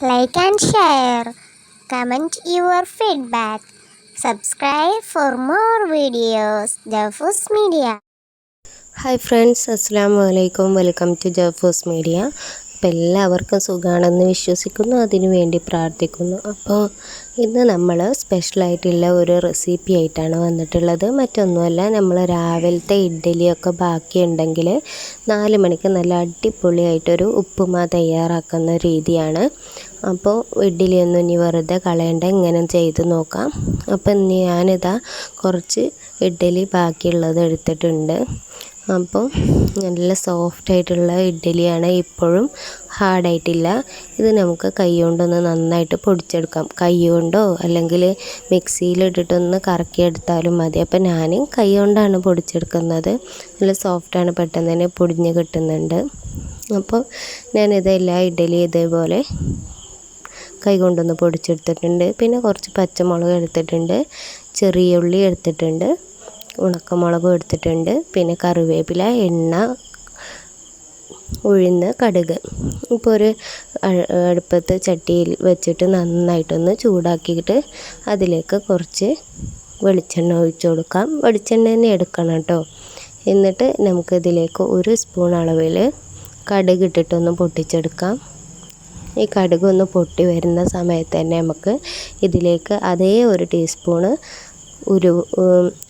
like and share. Comment your feedback. Subscribe for more videos. Jafoos media hi friends അസ്സാം വലൈക്കും welcome to ജഫൂസ് media അപ്പോൾ എല്ലാവർക്കും സുഖമാണെന്ന് വിശ്വസിക്കുന്നു. അതിനു വേണ്ടി പ്രാർത്ഥിക്കുന്നു. അപ്പോൾ ഇന്ന് നമ്മൾ സ്പെഷ്യലായിട്ടുള്ള ഒരു റെസിപ്പി ആയിട്ടാണ് വന്നിട്ടുള്ളത്. മറ്റൊന്നുമല്ല നമ്മൾ രാവിലത്തെ ഇഡ്ഡലിയൊക്കെ ബാക്കിയുണ്ടെങ്കിൽ നാല് മണിക്ക് നല്ല അടിപൊളിയായിട്ടൊരു ഉപ്പുമാ തയ്യാറാക്കുന്ന രീതിയാണ്. അപ്പോൾ ഇഡ്ഡലിയൊന്നും ഇനി വെറുതെ കളയണ്ട ഇങ്ങനെ ചെയ്ത് നോക്കാം. അപ്പോൾ ഇനി ഞാനിതാ കുറച്ച് ഇഡ്ഡലി ബാക്കിയുള്ളത് എടുത്തിട്ടുണ്ട്. അപ്പോൾ നല്ല സോഫ്റ്റ് ആയിട്ടുള്ള ഇഡ്ഡലിയാണ് ഇപ്പോഴും ഹാർഡായിട്ടില്ല. ഇത് നമുക്ക് കൈ കൊണ്ടൊന്ന് നന്നായിട്ട് പൊടിച്ചെടുക്കാം. കൈ കൊണ്ടോ അല്ലെങ്കിൽ മിക്സിയിലിട്ടിട്ടൊന്ന് കറക്കിയെടുത്താലും മതി. അപ്പോൾ ഞാൻ കൈ കൊണ്ടാണ് പൊടിച്ചെടുക്കുന്നത്. നല്ല സോഫ്റ്റാണ് പെട്ടെന്ന് തന്നെ പൊടിഞ്ഞ് കിട്ടുന്നുണ്ട്. അപ്പോൾ ഞാനിതെല്ലാം ഇഡ്ഡലി ഇതേപോലെ കൈ കൊണ്ടൊന്ന് പൊടിച്ചെടുത്തിട്ടുണ്ട്. പിന്നെ കുറച്ച് പച്ചമുളക് എടുത്തിട്ടുണ്ട്. ചെറിയ ഉള്ളി എടുത്തിട്ടുണ്ട്. ഉണക്കമുളകും എടുത്തിട്ടുണ്ട്. പിന്നെ കറിവേപ്പില എണ്ണ ഉഴുന്ന് കടുക്. ഇപ്പോൾ ഒരു അടുപ്പത്ത് ചട്ടിയിൽ വെച്ചിട്ട് നന്നായിട്ടൊന്ന് ചൂടാക്കിയിട്ട് അതിലേക്ക് കുറച്ച് വെളിച്ചെണ്ണ ഒഴിച്ചു കൊടുക്കാം. വെളിച്ചെണ്ണ തന്നെ എടുക്കണം കേട്ടോ. എന്നിട്ട് നമുക്കിതിലേക്ക് ഒരു സ്പൂൺ അളവിൽ കടുക് ഇട്ടിട്ടൊന്ന് പൊട്ടിച്ചെടുക്കാം. ഈ കടുക് ഒന്ന് പൊട്ടി വരുന്ന സമയത്ത് തന്നെ നമുക്ക് ഇതിലേക്ക് അതേ ഒരു ടീസ്പൂണ് ഒരു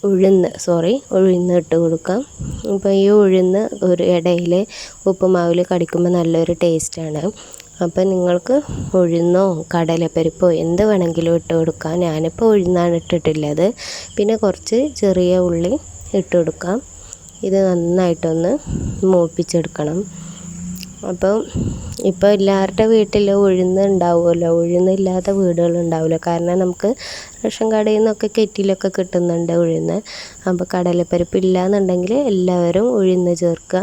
ഉഴുന്ന് സോറി ഉഴുന്ന് ഇട്ട് കൊടുക്കാം. അപ്പോൾ ഈ ഉഴുന്ന് ഒരു ഇടയിൽ ഉപ്പുമാവിൽ കടിക്കുമ്പോൾ നല്ലൊരു ടേസ്റ്റാണ് അപ്പോൾ നിങ്ങൾക്ക് ഉഴുന്നോ കടലപ്പരിപ്പോ എന്ത് വേണമെങ്കിലും ഇട്ട് കൊടുക്കാം. ഞാനിപ്പോൾ ഉഴുന്നാണ് ഇട്ടിട്ടുള്ളത്. പിന്നെ കുറച്ച് ചെറിയ ഉള്ളി ഇട്ട് കൊടുക്കാം. ഇത് നന്നായിട്ടൊന്ന് മൂപ്പിച്ചെടുക്കണം. അപ്പം ഇപ്പോൾ എല്ലാവരുടെ വീട്ടിൽ ഉഴുന്ന് ഉണ്ടാവുമല്ലോ. ഉഴുന്നില്ലാത്ത വീടുകളുണ്ടാവില്ല. കാരണം നമുക്ക് റേഷൻ കടയിൽ നിന്നൊക്കെ കെറ്റിലൊക്കെ കിട്ടുന്നുണ്ട് ഉഴുന്ന്. അപ്പോൾ കടലപ്പരിപ്പ് ഇല്ലയെന്നുണ്ടെങ്കിൽ എല്ലാവരും ഉഴുന്ന് ചേർക്കുക.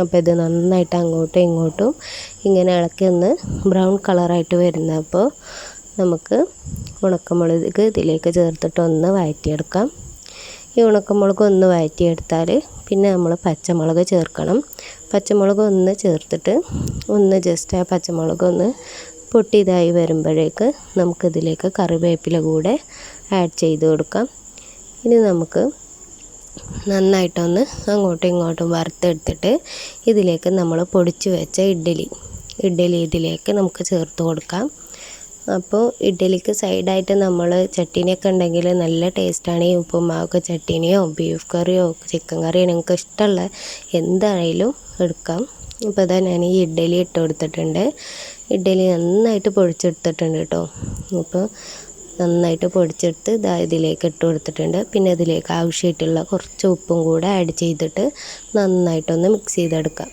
അപ്പോൾ ഇത് നന്നായിട്ട് അങ്ങോട്ടും ഇങ്ങോട്ടും ഇങ്ങനെ ഇളക്കി ഒന്ന് ബ്രൗൺ കളറായിട്ട് വരുന്നപ്പോൾ നമുക്ക് ഉണക്കമുളക് ഇതിലേക്ക് ചേർത്തിട്ട് ഒന്ന് വഴറ്റിയെടുക്കാം. ഈ ഉണക്കമുളക് ഒന്ന് വഴറ്റിയെടുത്താൽ പിന്നെ നമ്മൾ പച്ചമുളക് ചേർക്കണം. പച്ചമുളക് ഒന്ന് ചേർത്തിട്ട് ഒന്ന് ജസ്റ്റ് ആ പച്ചമുളക് ഒന്ന് പൊട്ടിയതായി വരുമ്പോഴേക്ക് നമുക്കിതിലേക്ക് കറിവേപ്പില കൂടെ ആഡ് ചെയ്ത് കൊടുക്കാം. ഇനി നമുക്ക് നന്നായിട്ടൊന്ന് അങ്ങോട്ടും ഇങ്ങോട്ടും വറുത്തെടുത്തിട്ട് ഇതിലേക്ക് നമ്മൾ പൊടിച്ച് വെച്ച ഇഡ്ഡലി. ഇഡ്ഡലി ഇതിലേക്ക് നമുക്ക് ചേർത്ത് കൊടുക്കാം. അപ്പോൾ ഇഡ്ഡലിക്ക് സൈഡായിട്ട് നമ്മൾ ചട്ടിനിയൊക്കെ ഉണ്ടെങ്കിൽ നല്ല ടേസ്റ്റാണ് ഈ ഉപ്പുമാവൊക്കെ ചട്ടിനിയോ ബീഫ് കറിയോ ചിക്കൻ കറിയോ നിങ്ങൾക്ക് ഇഷ്ടമുള്ള എന്തായാലും എടുക്കാം. ഇപ്പോൾ ഇതാ ഞാൻ ഈ ഇഡ്ഡലി ഇട്ട് കൊടുത്തിട്ടുണ്ട്. ഇഡ്ഡലി നന്നായിട്ട് പൊടിച്ചെടുത്തിട്ടുണ്ട് കേട്ടോ. അപ്പോൾ നന്നായിട്ട് പൊടിച്ചെടുത്ത് ഇതാ ഇതിലേക്ക് ഇട്ട് കൊടുത്തിട്ടുണ്ട്. പിന്നെ ഇതിലേക്ക് ആവശ്യമായിട്ടുള്ള കുറച്ച് ഉപ്പും കൂടെ ആഡ് ചെയ്തിട്ട് നന്നായിട്ടൊന്ന് മിക്സ് ചെയ്തെടുക്കാം.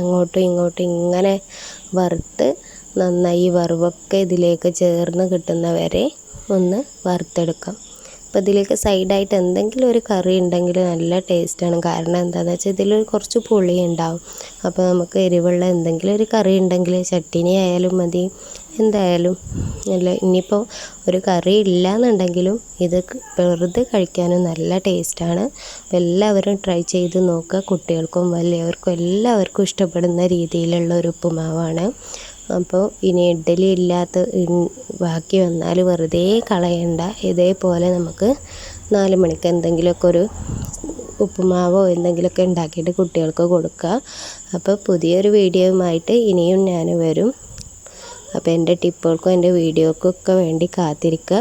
അങ്ങോട്ടും ഇങ്ങോട്ടും ഇങ്ങനെ വറുത്ത് നന്നായി വറവൊക്കെ ഇതിലേക്ക് ചേർന്ന് കിട്ടുന്നവരെ ഒന്ന് വറുത്തെടുക്കാം. അപ്പോൾ ഇതിലേക്ക് സൈഡായിട്ട് എന്തെങ്കിലും ഒരു കറി ഉണ്ടെങ്കിൽ നല്ല ടേസ്റ്റാണ് കാരണം എന്താണെന്ന് വെച്ചാൽ ഇതിൽ കുറച്ച് പുളി ഉണ്ടാവും. അപ്പോൾ നമുക്ക് എരിവുള്ള എന്തെങ്കിലും ഒരു കറി ഉണ്ടെങ്കിൽ ചട്ടിനി ആയാലും മതി. എന്തായാലും അല്ല ഇനിയിപ്പോൾ ഒരു കറി ഇല്ല എന്നുണ്ടെങ്കിലും ഇത് വെറുതെ കഴിക്കാനും നല്ല ടേസ്റ്റാണ് അപ്പോൾ എല്ലാവരും ട്രൈ ചെയ്ത് നോക്കുക. കുട്ടികൾക്കും വലിയവർക്കും എല്ലാവർക്കും ഇഷ്ടപ്പെടുന്ന രീതിയിലുള്ള ഒരു ഉപ്പുമാവാണ്. അപ്പോൾ ഇനി ഇഡ്ഡലി ഇല്ലാത്ത ബാക്കി വന്നാൽ വെറുതെ കളയണ്ട. ഇതേപോലെ നമുക്ക് നാല് മണിക്ക് എന്തെങ്കിലുമൊക്കെ ഒരു ഉപ്പുമാവോ എന്തെങ്കിലുമൊക്കെ ഉണ്ടാക്കിയിട്ട് കുട്ടികൾക്ക് കൊടുക്കുക അപ്പോൾ പുതിയൊരു വീഡിയോയുമായിട്ട് ഇനിയും ഞാൻ വരും. അപ്പോൾ എന്റെ ടിപ്പുകൾക്കും എന്റെ വീഡിയോക്കും ഒക്കെ വേണ്ടി കാത്തിരിക്കുക.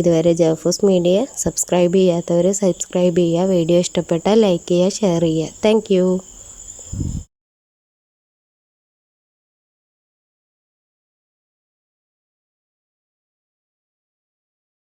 ഇതുവരെ ജഫൂസ് മീഡിയ സബ്സ്ക്രൈബ് ചെയ്യാത്തവർ സബ്സ്ക്രൈബ് ചെയ്യുക. വീഡിയോ ഇഷ്ടപ്പെട്ടാൽ ലൈക്ക് ചെയ്യുക ഷെയർ ചെയ്യുക. താങ്ക്